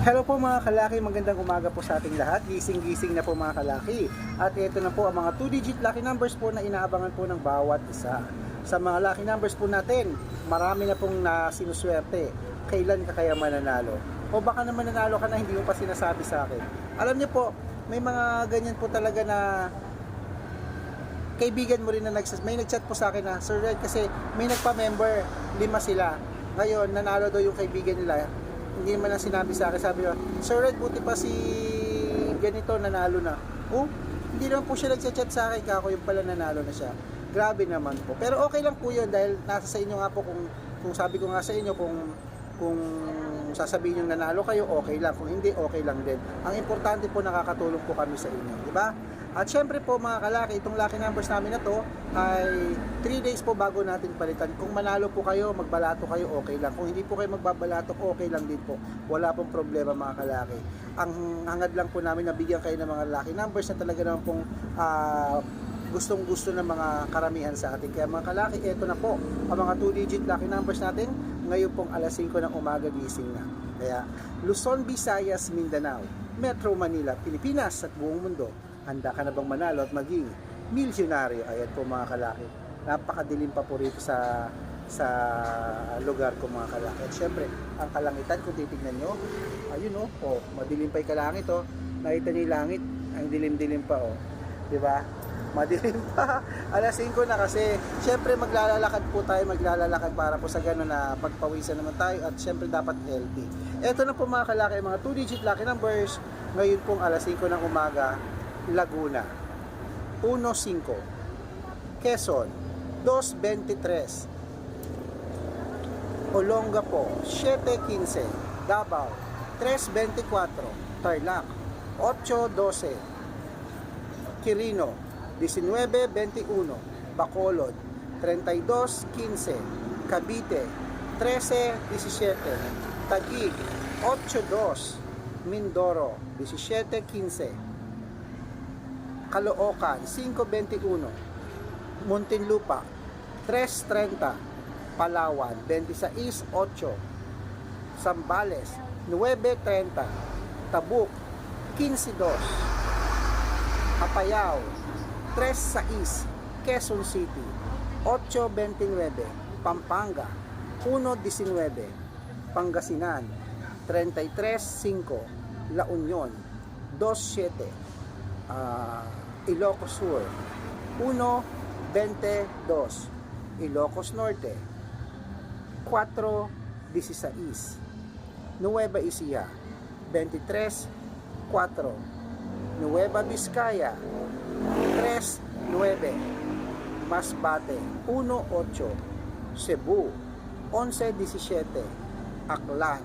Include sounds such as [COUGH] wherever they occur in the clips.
Hello po mga kalaki, magandang umaga po sa ating lahat. Gising-gising na po mga kalaki. At ito na po ang mga 2-digit lucky numbers po na inaabangan po ng bawat isa. Sa mga lucky numbers po natin, marami na pong na sinuswerte. Kailan ka kaya mananalo? O baka naman nanalo ka na hindi mo pa sinasabi sa akin. Alam niyo po, may mga ganyan po talaga na kaibigan mo rin na nagsas may nagchat po sa akin na Sir Red kasi may nagpa-member lima sila ngayon nanalo daw yung kaibigan nila hindi naman lang sinabi sa akin sabi niya Sir Red buti pa si ganito nanalo na oh hindi naman po siya nagchat sa akin kako yung pala nanalo na siya grabe naman po pero okay lang po yun dahil nasa sa inyo nga po kung kung sabi ko nga sa inyo kung kung sasabihin yung nanalo kayo, okay lang. Kung hindi, okay lang din. Ang importante po, nakakatulong po kami sa inyo. Di ba? At syempre po mga kalaki, itong lucky numbers namin na to ay 3 days po bago natin palitan. Kung manalo po kayo, magbalato kayo, okay lang. Kung hindi po kayo magbabalato, okay lang din po. Wala pong problema mga kalaki. Ang hangad lang po namin na bigyan kayo ng mga lucky numbers na talaga naman pong ah, gustong gusto ng mga karamihan sa atin. Kaya mga kalaki, eto na po ang mga 2-digit lucky numbers natin ngayon pong alas 5 ng umaga gising na. Kaya Luzon, Visayas, Mindanao, Metro Manila, Pilipinas at buong mundo, handa ka na bang manalo at maging milyonaryo? Ayan po mga kalaki. Napakadilim pa po rito sa sa lugar ko mga kalaki. At syempre, ang kalangitan kung titignan nyo, ayun oh, oh madilim pa yung kalangit oh. Nakita niyo langit, ang dilim-dilim pa oh. 'Di ba? Madilim [LAUGHS] pa. Alas 5 na kasi. Syempre maglalakad po tayo, maglalakad para po sa gano'n na pagpawisan naman tayo at syempre dapat healthy. Ito na po mga kalaki, mga 2-digit lucky numbers. Ngayon pong alas 5 ng umaga, Laguna. 1-5. Quezon. 2-23. Olongapo. 7-15. Davao. 3-24. Tarlac. 8-12. Quirino, 19-21, Bacolod, 32-15, Cavite, 13-17, Taguig, 8-2, Mindoro, 17-15, Caloocan, 5-21, Muntinlupa, 3-30, Palawan, 26-8, Zambales, 9-30, Tabuk, 15-2, Apayao, 3-6, Quezon City, 8-29, Pampanga, 1-19, Pangasinan, 33-5, La Union, 2-7, ah, Ilocos Sur, 1-22, Ilocos Norte, 4-16, Nueva Ecija, 23-4, Nueva Vizcaya. 3-9 Masbate. 1-8 Cebu. 11-17 Aklan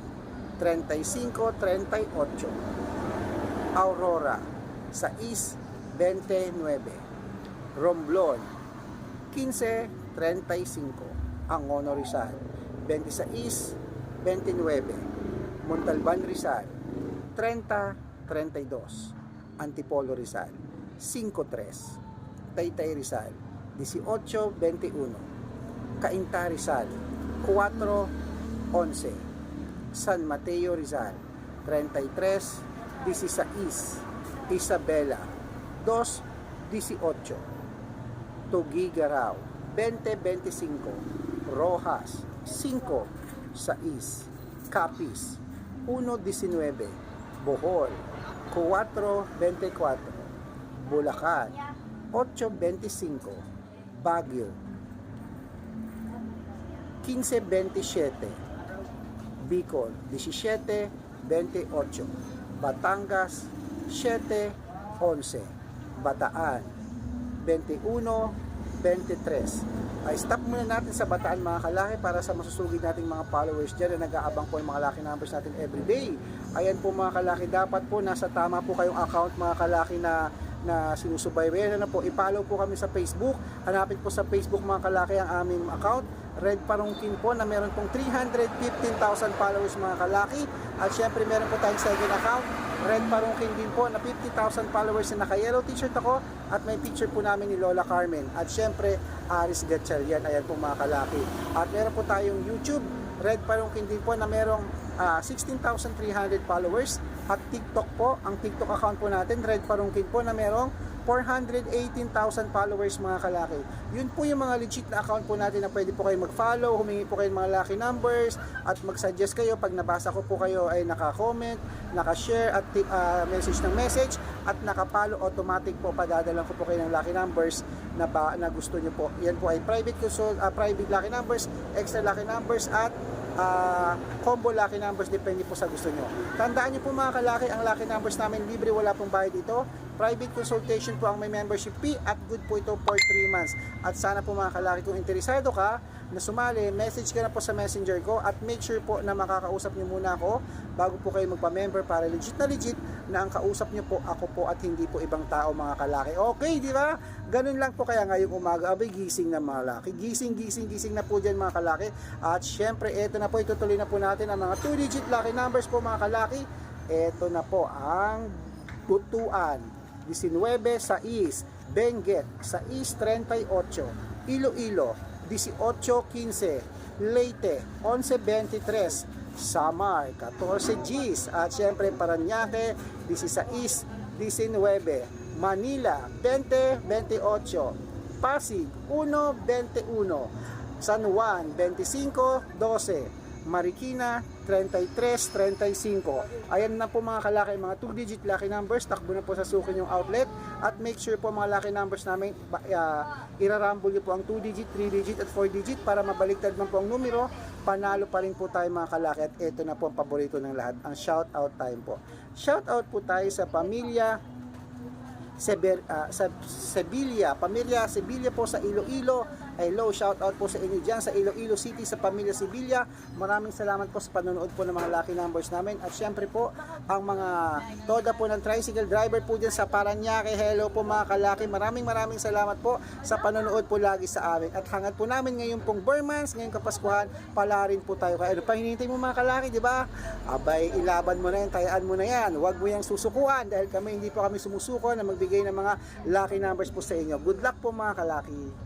35-38 Aurora 6-29 Romblon 15-35 Angono Rizal. 26-29 Montalban Rizal 30-32 Antipolo Rizal 5-3 Taytay Rizal 18-21 Cainta Rizal 4-11 San Mateo Rizal 33-16 Isabela 2-18 Tugigaraw 20-25 Rojas 5-6 Capiz 1-19 Bohol 4.24 Bulacan 8.25 Baguio 15.27 Bicol 17.28 Batangas 7.11 Bataan 21.23 ay stop muna natin sa Bataan mga kalaki para sa masusugid nating mga followers dyan na nag-aabang po ng mga laki numbers natin everyday Ayan po mga kalaki, dapat po nasa tama po kayong account mga kalaki na na sinusubaybayan na po. I-follow po kami sa Facebook. Hanapin po sa Facebook mga kalaki ang aming account. Red Parungkin po na meron pong 315,000 followers mga kalaki. At syempre meron po tayong second account. Red Parungkin din po na 50,000 followers na naka-yellow t-shirt ako. At may picture po namin ni Lola Carmen. At syempre Aris Gatchalian. Ayan po mga kalaki. At meron po tayong YouTube. Red Parungkin din po na merong ah, 16,300 followers at TikTok po, ang TikTok account po natin, Red Parungkin po na merong 418,000 followers mga kalaki. Yun po yung mga legit na account po natin na pwede po kayo mag-follow, humingi po kayo ng mga lucky numbers at mag-suggest kayo pag nabasa ko po kayo ay naka-comment, naka-share at ah, message ng message at naka-follow automatic po padadalan ko po kayo ng lucky numbers na ba na gusto nyo po. Yan po ay private consult, ah, private lucky numbers, extra lucky numbers at ah, combo lucky numbers depende po sa gusto nyo. Tandaan nyo po mga kalaki, ang lucky numbers namin libre, wala pong bayad dito. Private consultation po ang may membership fee at good po ito for 3 months. At sana po mga kalaki kung interesado ka na sumali, message ka na po sa messenger ko at make sure po na makakausap nyo muna ako bago po kayo magpa-member para legit na legit na ang kausap nyo po ako po at hindi po ibang tao mga kalaki. Okay, di ba? Ganun lang po kaya ngayong umaga, abay gising na mga kalaki. Gising, gising, gising na po dyan mga kalaki. At syempre, eto na po, itutuloy na po natin ang mga 2-digit lucky numbers po mga kalaki. Eto na po ang butuan. 19 sa East, Benguet sa East 38, Iloilo 18-15, Leyte 11-23, Samar 14 Gs at syempre Paranaque 16-19, Manila 20-28, Pasig 1-21, San Juan 25-12, Marikina 33-35. Ayan na po mga kalaki, mga 2-digit lucky numbers. Takbo na po sa sukin yung outlet. At make sure po mga lucky numbers namin, ba- ah, irarumble nyo po ang 2-digit, 3-digit at 4-digit para mabaliktad man po ang numero. Panalo pa rin po tayo mga kalaki. At ito na po ang paborito ng lahat, ang shout out time po. Shout out po tayo sa pamilya Seber, ah, sa Sevilla, pamilya Sevilla po sa Iloilo. Hello, shout out po sa inyo dyan sa Iloilo City sa pamilya Sevilla. Maraming salamat po sa panonood po ng mga lucky numbers namin. At syempre po, ang mga toda po ng tricycle driver po dyan sa Paranaque. Hello po mga kalaki. Maraming maraming salamat po sa panonood po lagi sa amin. At hangat po namin ngayon pong Burmans, ngayong Kapaskuhan, pala rin po tayo. Kaya ano pa mo mga kalaki, di ba? Abay, ilaban mo na yan, tayaan mo na yan. Huwag mo yung susukuan dahil kami hindi po kami sumusuko na magbigay ng mga lucky numbers po sa inyo. Good luck po mga kalaki.